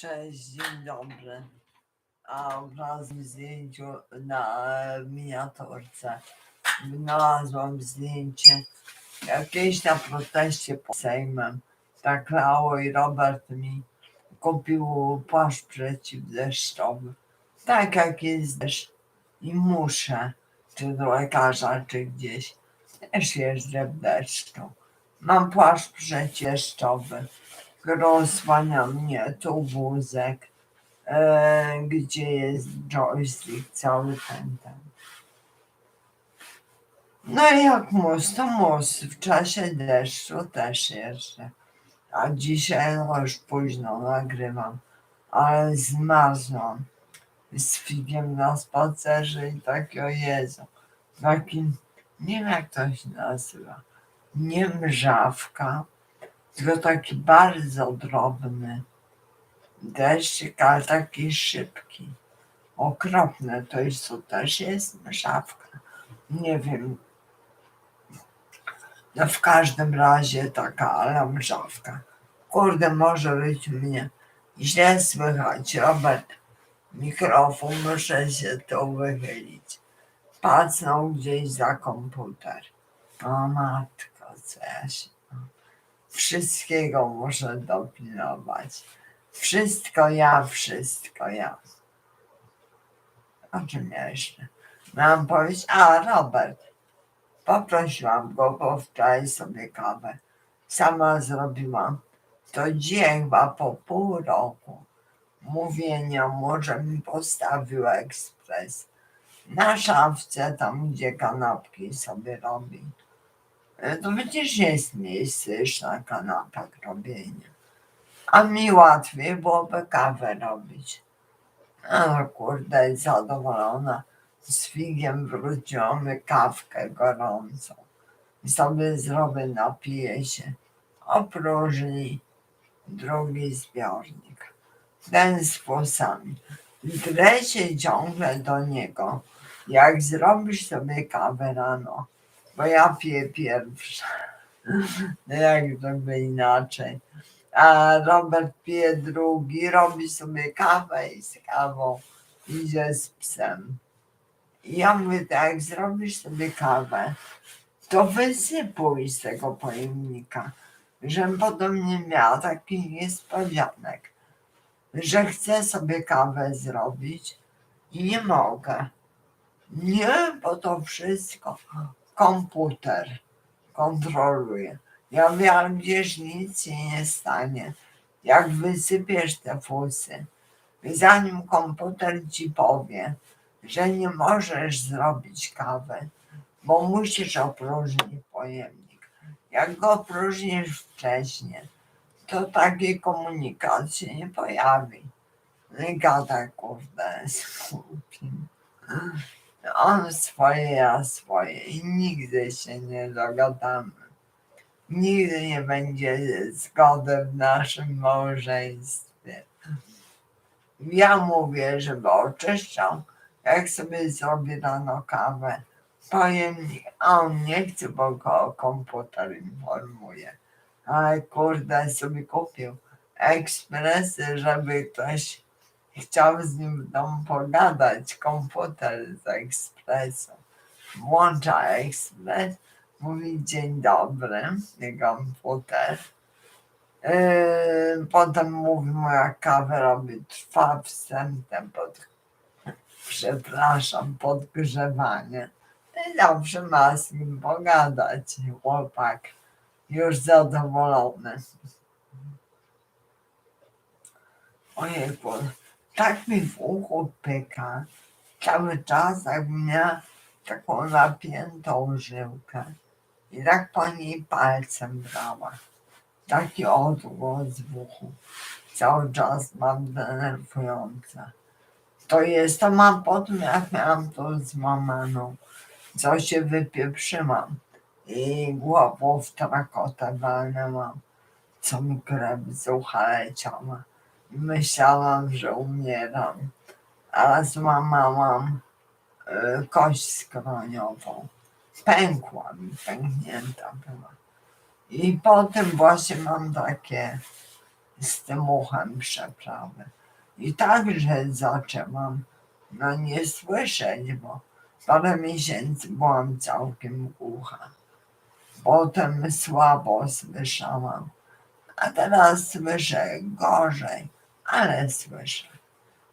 Cześć, dzień dobry. A wraz zdjęciu na miniaturce znalazłam zdjęcie jakieś na proteście pod Sejmem. Tak lało i Robert mi kupił płaszcz przeciwdeszczowy. Tak jak jest deszcz i muszę, czy do lekarza, czy gdzieś. Też jeżdżę w deszczu. Mam płaszcz przeciwdeszczowy rozwania mnie tu wózek, e, gdzie jest joystick, cały ten. No i jak mus, to mus. W czasie deszczu też jeszcze. A dzisiaj już późno nagrywam, ale zmarzłam z figiem na spacerze i taki o Jezu. Taki, nie wiem jak to się nazywa, nie mrzawka, tylko taki bardzo drobny deszczyk, ale taki szybki. Okropne to jest, to też jest mrzawka. Nie wiem. No w każdym razie taka ale mrzawka. Kurde, może być mnie źle słychać. Robert, mikrofon, muszę się tu wychylić. Pacnął gdzieś za komputer. O matko, co ja się wszystkiego muszę dopilnować. Wszystko ja, wszystko ja. O czym jeszcze? Miałam powiedzieć, a Robert, poprosiłam go, bo wczoraj sobie kawę sama zrobiłam. To dzień chyba po pół roku mówienia mu, że mi postawił ekspres na szafce, tam gdzie kanapki sobie robi. E, to przecież jest miejsce już na kanapach robienia. A mi łatwiej byłoby kawę robić. No kurde, zadowolona. Z figiem wróciłam kawkę gorącą. I sobie zrobię, napiję się. Opróżni drugi zbiornik. Ten sposób. Drę się ciągle do niego. Jak zrobisz sobie kawę rano, bo ja piję pierwsza. No jak to by inaczej. A Robert pije drugi, robi sobie kawę i z kawą idzie z psem. I ja mówię, tak, jak zrobisz sobie kawę, to wysypuj z tego pojemnika, żebym potem nie miała takich niespodzianek, że chcę sobie kawę zrobić i nie mogę. Nie, bo to wszystko komputer kontroluje. Ja wiem, gdzieś nic się nie stanie. Jak wysypiesz te fusy, zanim komputer ci powie, że nie możesz zrobić kawy, bo musisz opróżnić pojemnik. Jak go opróżnisz wcześniej, to takiej komunikacji nie pojawi. I gada, kurde. On swoje, ja swoje i nigdy się nie dogadamy. Nigdy nie będzie zgody w naszym małżeństwie. Ja mówię, żeby oczyszczał, jak sobie zrobi rano kawę, pojemnik, a on nie chce, bo go komputer informuje. Ale kurde, sobie kupił ekspresy, żeby ktoś chciał z nim domu pogadać, komputer z ekspresu. Włącza ekspres, mówi dzień dobry, komputer. Yy, potem mówi mu jak kawę robi, trwa wstępem pod, przepraszam, podgrzewanie. I zawsze ma z nim pogadać, chłopak już zadowolony. Ojejku, tak mi w uchu pyka cały czas, jakbym miała taką napiętą żyłkę i tak po niej palcem brała. Taki odgłos w uchu. Cały czas mam denerwujące. To jest, to mam po tym, jak miałam to złamaną, co się wypieprzyłam i głową w trakotę walnęłam, co mi krew z ucha leciała. Myślałam, że umieram, a złamałam y, kość skroniową. Pękła mi, pęknięta była. I potem właśnie mam takie z tym uchem przeprawy. I także zaczęłam no nie słyszeć, bo parę miesięcy byłam całkiem głucha. Potem słabo słyszałam, a teraz słyszę gorzej, ale słyszę.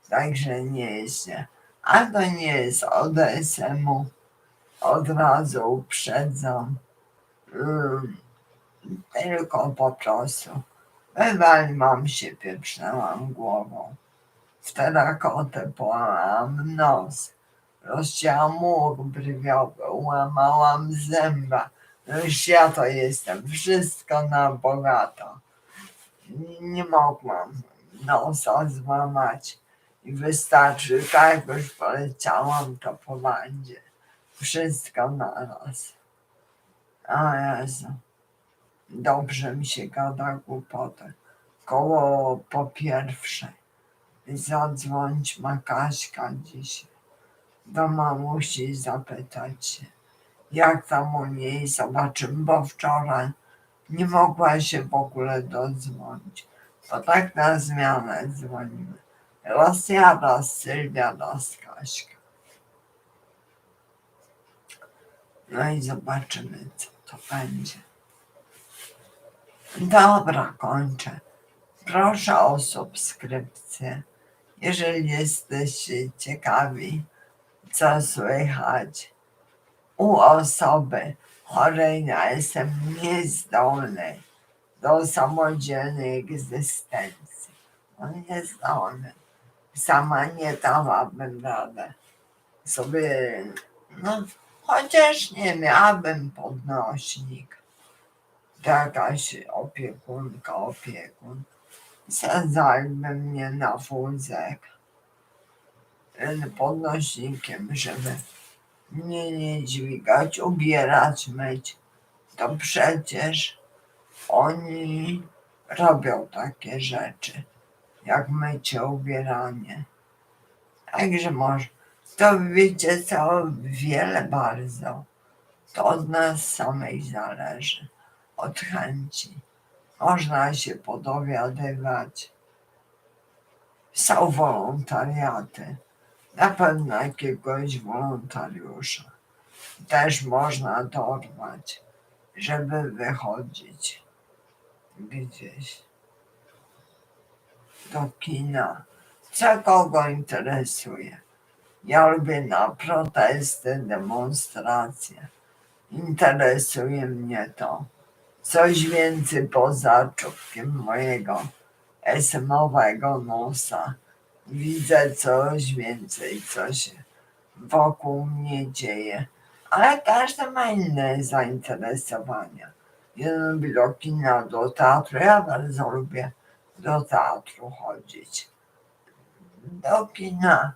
Także nie źle. A to nie jest od SM-u. Od razu uprzedzam. Mm, Tylko po prostu wywaliłam się, pieprznęłam głową. W terakotę połamałam nos. Rozcięłam mur brwiowy, łamałam zęba. Już ja to jestem, wszystko na bogato. Nie mogłam nosa złamać i wystarczy, tak już poleciałam, to po bandzie. Wszystko naraz. O Jezu. Dobrze mi się gada głupotę. Koło po pierwszej. Zadzwońć ma Kaśka dzisiaj. Do mamusi zapytać się, jak tam u niej zobaczymy, bo wczoraj nie mogła się w ogóle dodzwonić. Bo tak na zmianę dzwonimy. Raz ja, raz Sylwia, raz Kaśka. No i zobaczymy, co to będzie. Dobra, kończę. Proszę o subskrypcję. Jeżeli jesteście ciekawi, co słychać u osoby chorej na jestem niezdolnej do samodzielnej egzystencji. On niezdolny. Sama nie dałabym radę sobie, no chociaż nie miałabym podnośnik. Jakaś opiekunka, opiekun. Sadzaliby mnie na wózek podnośnikiem, żeby mnie nie dźwigać, ubierać, myć. To przecież oni robią takie rzeczy, jak mycie, ubieranie. Także może, to wiecie co, wiele bardzo. To od nas samej zależy, od chęci. Można się podowiadywać. Są wolontariaty. Na pewno jakiegoś wolontariusza. Też można dorwać, żeby wychodzić gdzieś do kina. Co kogo interesuje? Ja lubię na protesty, demonstracje. Interesuje mnie to. Coś więcej poza czubkiem mojego esmowego nosa. Widzę coś więcej, co się wokół mnie dzieje. Ale każdy ma inne zainteresowania. Jeden do kina, do teatru. Ja bardzo lubię do teatru chodzić. Do kina.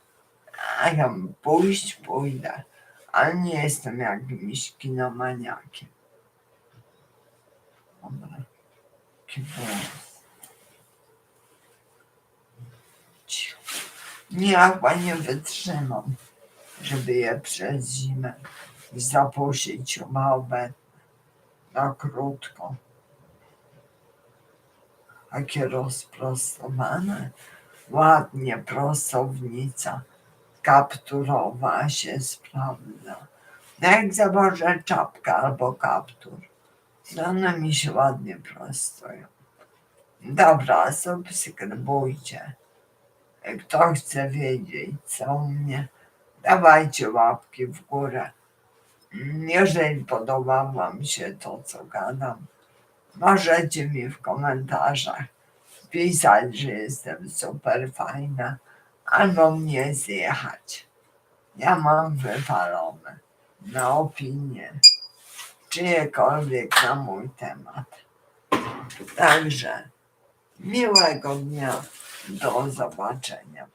A ja pójść, pójdę. Ale nie jestem jakimś kinomaniakiem. Dobra. Cicho. Nie, chyba nie wytrzymam, żeby je przez zimę zapuścić małe na krótko. Takie rozprostowane, ładnie prostownica kapturowa się sprawdza. No Jak założę czapkę albo kaptur, to one mi się ładnie prostują. Dobra, subskrybujcie. Kto chce wiedzieć, co u mnie, dawajcie łapki w górę. Jeżeli podoba Wam się to, co gadam, możecie mi w komentarzach pisać, że jestem super fajna, albo mnie zjechać. Ja mam wywalone na opinię, czyjekolwiek na mój temat. Także miłego dnia, do zobaczenia.